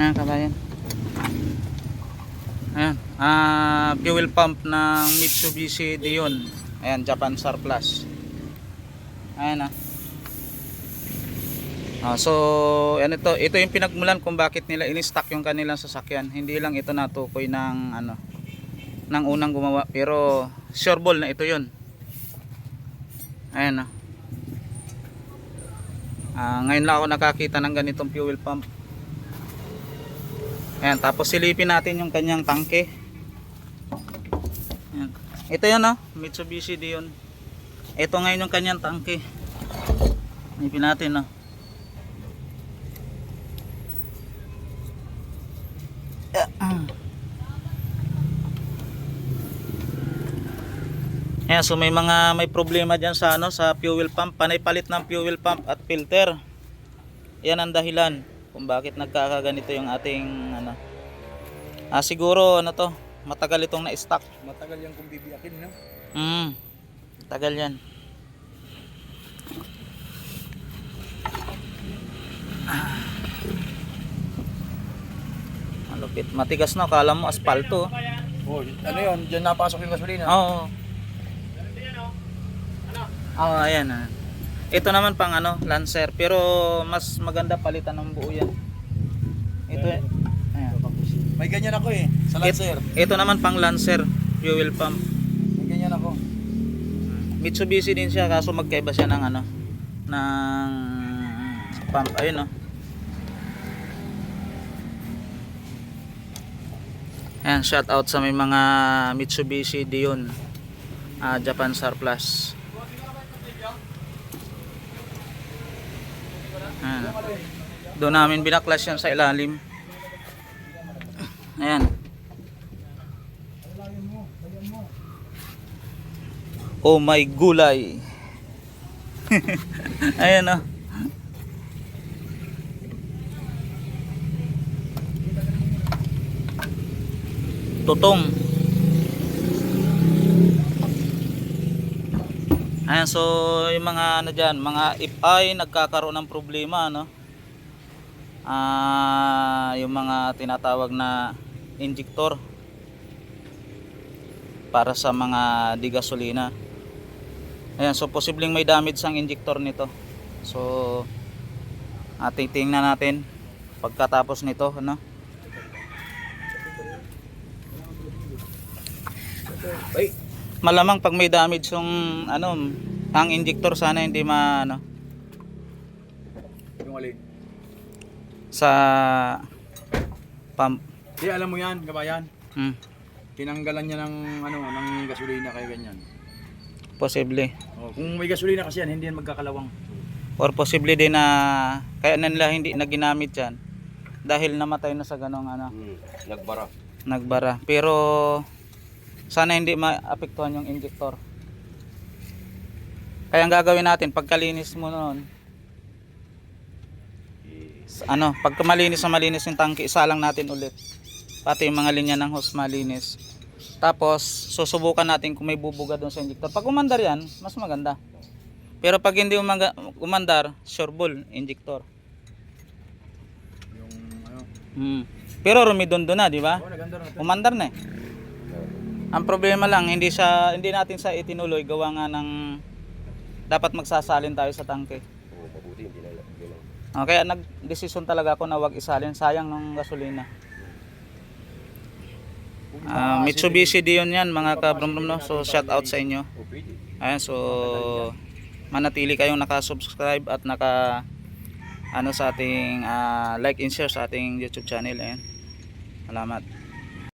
Ayan, kabayan. Ayan. Ah, fuel pump ng Mitsubishi Dion. Ayan, Japan Surplus. Ayan ah. Ah, so, ano ito, ito yung pinagmulan kung bakit nila in-stock yung kanilang sasakyan. Hindi lang ito natukoy ng ano ng unang gumawa, pero sure ball na ito 'yon. Ayan ah. Ah, ngayon lang ako nakakita ng ganitong fuel pump. Ayan, tapos silipin natin yung kanyang tangke. Ayan. Ito yun oh, Mitsubishi Dion. Ito ngayon yung kanyang tangke. Silipin natin oh. Ayan, so may mga may problema diyan sa ano sa fuel pump, panay palit ng fuel pump at filter. Yan ang dahilan kung bakit nagkakaganito yung ating ano. Ah siguro ano to, matagal itong na-stock. Matagal yan kung bibiyakin, no? Mm. Tagal 'yan. Malupit. Matigas na, kala mo asfalto. Oh, ano yun? Diyan napasok yung gasolina. Oo. Oo, ayan ah. Ito naman pang ano, Lancer, pero mas maganda palitan ng buo yan. Ito, ayan. May ganyan ako eh. Sa Lancer. Ito naman pang Lancer, fuel pump. May ganyan ako. Mitsubishi din siya, kaso magkaiba siya ng ano, ng pump. Ayun oh. Ayan, shout out sa may mga Mitsubishi Dion ah, Japan Surplus. Ayan. Doon namin binaklas yan sa ilalim. Ayan. Oh my gulay. Ayan oh. Tutong. Ayan, so yung mga ano dyan, mga ay nagkakaroon ng problema, no? Ah, yung mga tinatawag na injector para sa mga di gasolina. Ayan, so posibleng may damage ang injector nito. So ating tingnan natin pagkatapos nito, ano? Ay, Malamang pag may damage yung ano, ang injector sana hindi ma ano, yung alin. sa pump. Di, alam mo yan, kabayan. Hmm, Tinanggalan niya ng, ano, ng gasolina kaya ganyan. posible. Oh, kung may gasolina kasi yan, hindi yan magkakalawang. Or posible din na kaya na nila hindi na ginamit yan dahil namatay na sa ganong ano, Hmm, nagbara. nagbara. Pero sana hindi maapektuhan yung injector. Kaya ang gagawin natin, pagkalinis mo noon, ano, pagka malinis na malinis yung tangke, isa lang natin ulit. Pati yung mga linya ng hose malinis. Tapos, susubukan natin kung may bubuga doon sa injector. Pag umandar yan, mas maganda. Pero pag hindi umaga, umandar, sure ball, injector. Yung, ano, Hmm. Pero rumidondo na, di ba? oh. Umandar na eh. Ang problema lang, hindi siya hindi natin sa itinuloy gawa nga ng dapat magsasalin tayo sa tangke. Oo, mabuti, hindi na. Ah, kaya nagdesisyon talaga ako na wag isalin, sayang ng gasolina. Ah, Mitsubishi Dion yan mga kabrum no. So shout out sa inyo. Oh. Ayan, so manatili kayong naka-subscribe at naka ano sa ating ah, like and share sa ating YouTube channel. Ayan. Salamat.